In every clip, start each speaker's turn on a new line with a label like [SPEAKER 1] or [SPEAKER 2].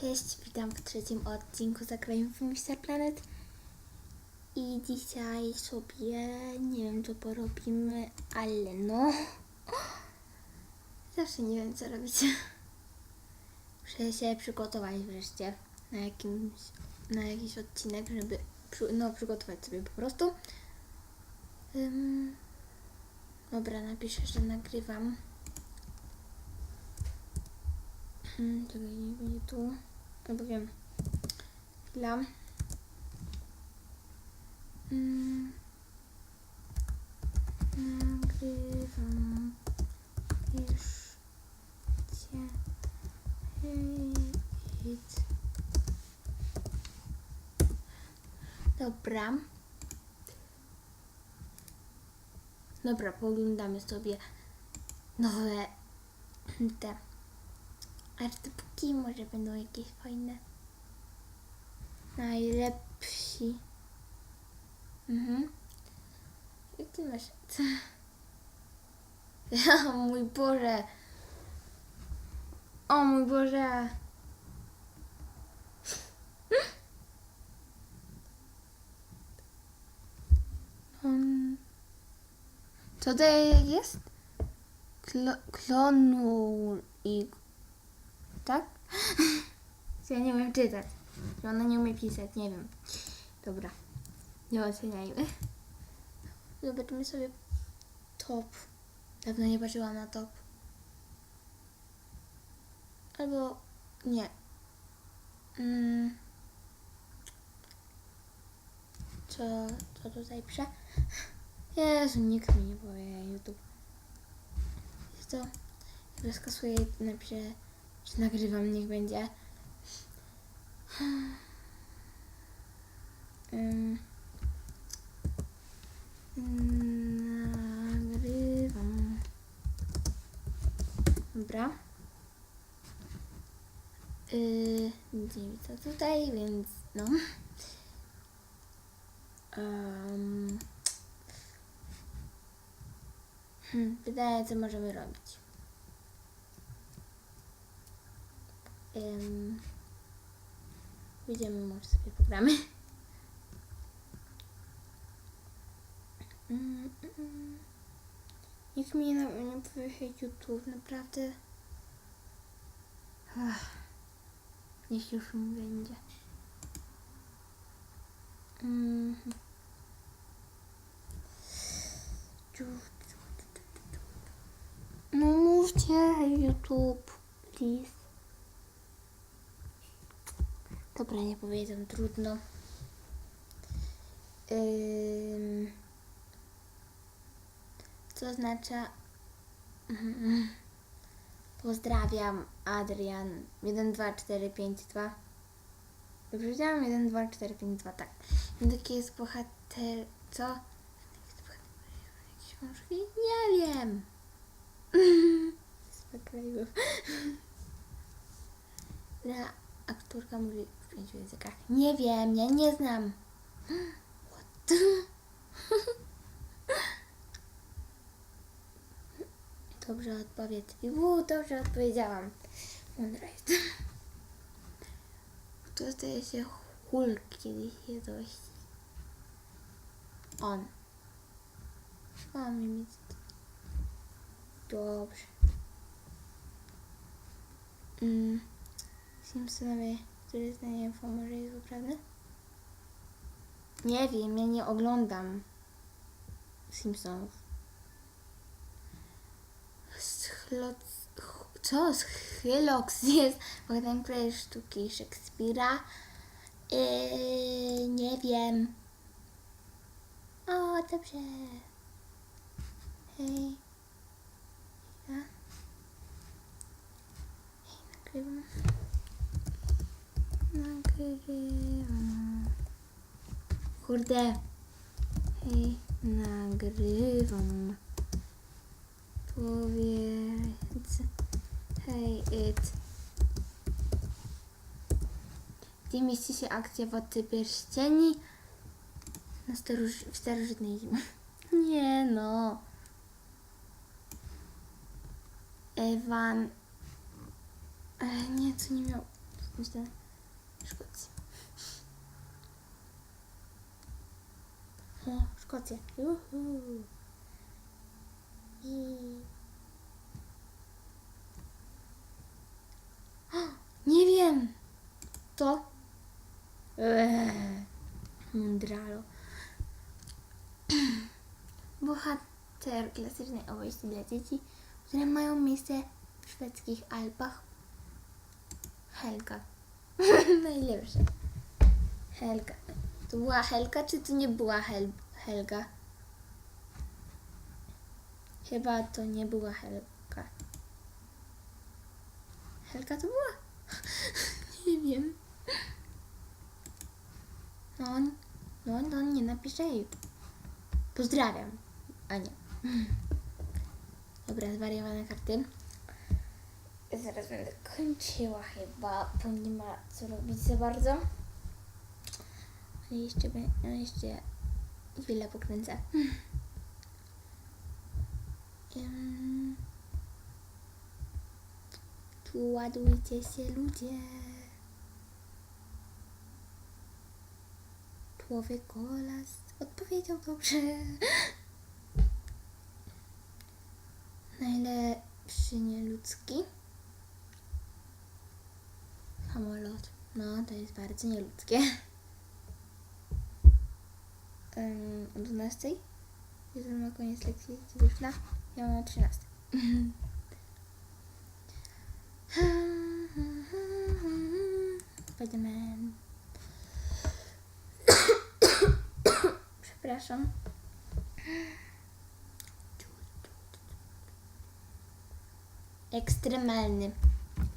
[SPEAKER 1] Cześć, witam w trzecim odcinku Zagrajmy w Mr. Planet. I dzisiaj sobie nie wiem co porobimy, ale no. Zawsze nie wiem co robić. Muszę się przygotować wreszcie na jakimś, na jakiś odcinek, żeby no, przygotować sobie po prostu. Ym, dobra, napiszę, że nagrywam. Hmm, Czekaj, nie będzie tu. Albo wiem. Chwila. Mm. Nagrywam. Dobra. Dobra, pooglądamy sobie nowe te artbooki. Może będą jakieś fajne. Najlepsi. Mhm. Jak ty masz? O mój Boże. O mój Boże. On... Co to jest? Klo, klonu i... Tak? Ja nie umiem czytać. Że ona nie umie pisać, nie wiem. Dobra. Nie oceniajmy. Zobaczymy sobie top. Dawno nie patrzyłam na top. Albo nie. Mm. Co, co tutaj pisze? Jezu, nikt mi nie powie YouTube. Jest to, ja skasuję i napiszę, nagrywam, niech będzie. Nagrywam. Dobra. Yy, widzimy to tutaj, więc no. Um, hmm, co możemy robić. Um, Pójdziemy, może sobie pogramy. Mm, mm, mm. Nikt mi nie, nie powie YouTube, naprawdę. Ach, niech już mi będzie. No mówcie YouTube, please. Dobra, nie powiedzą, trudno. Ym, co oznacza... Pozdrawiam, Adrian. 1, 2, 4, 5, 2. Dobrze powiedziałam? 1, 2, 4, 5, 2, tak. Jaki jest bohater... Co? Książki? Nie wiem. Spokojów. Ta aktorka mówi w pięciu językach. Nie wiem, ja nie znam. What? Dobrze odpowiedź. Uuu, dobrze odpowiedziałam. Mądra jest. To zdaje się Hulk kiedyś jest dość. On. O, mi Dobrze. Mm. Simpsonowie, który znaje info, może jest naprawdę? Nie wiem, ja nie oglądam Simpsonów. Schloc... ch- Co? Schylox jest bohaterem której sztuki Szekspira? Yy, nie wiem. O, dobrze. Hej. Ja. Hej, nagrywam. Nagrywam. Kurde. Hej, nagrywam. Powiedz. Hej, it. Gdzie mieści się akcja Władcy Pierścieni? Na staroż w starożytnej zimie. Nie no. Ewan. Ale nie, co nie miał. Myślę, Szkocja. O, Szkocja. Juhu. I... Nie wiem. To? Eee, Mundralo. Bohater klasycznej opowieści dla dzieci, które mają miejsce w szwedzkich Alpach. Helga. Najlepsze. Helga. To była Helga, czy to nie była Hel Helga? Chyba to nie była Helga. Helga to była? nie wiem. No, no, no nie napiszę jej. Pozdrawiam. A nie. Dobra, zwariowane karty. Zaraz będę kończyła chyba, bo nie ma co robić za bardzo. Ale jeszcze, no jeszcze chwilę pokręcę. Tu ładujcie się ludzie. Człowiek kolas odpowiedział dobrze. Najlepszy nieludzki. Samolot. No, to jest bardzo nieludzkie. Um, o 12? Jutro na koniec lekcji wyszła. Ja mam o 13. Spiderman. Przepraszam. Ekstremalny.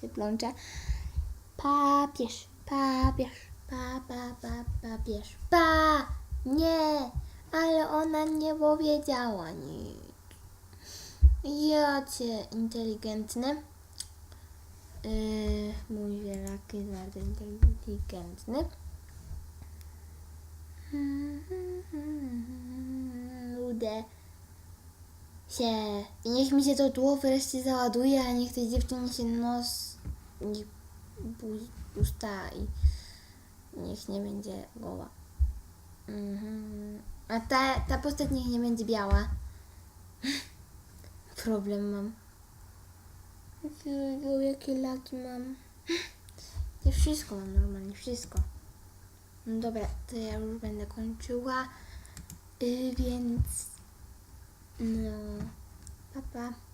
[SPEAKER 1] się plączę. Papież, papież, pa, pa, pa, papież, pa, nie, ale ona nie powiedziała nic. Ja cię inteligentny. Yy, mój wielak jest bardzo inteligentny. Ludę się. I niech mi się to tło wreszcie załaduje, a niech tej dziewczynie się nos i bu- usta i niech nie będzie goła. Mhm. A ta, ta postać niech nie będzie biała. Problem mam. Jakie laki mam. Ja wszystko mam normalnie, wszystko. No dobra, to ja już będę kończyła. Yy, więc... No... Pa, pa.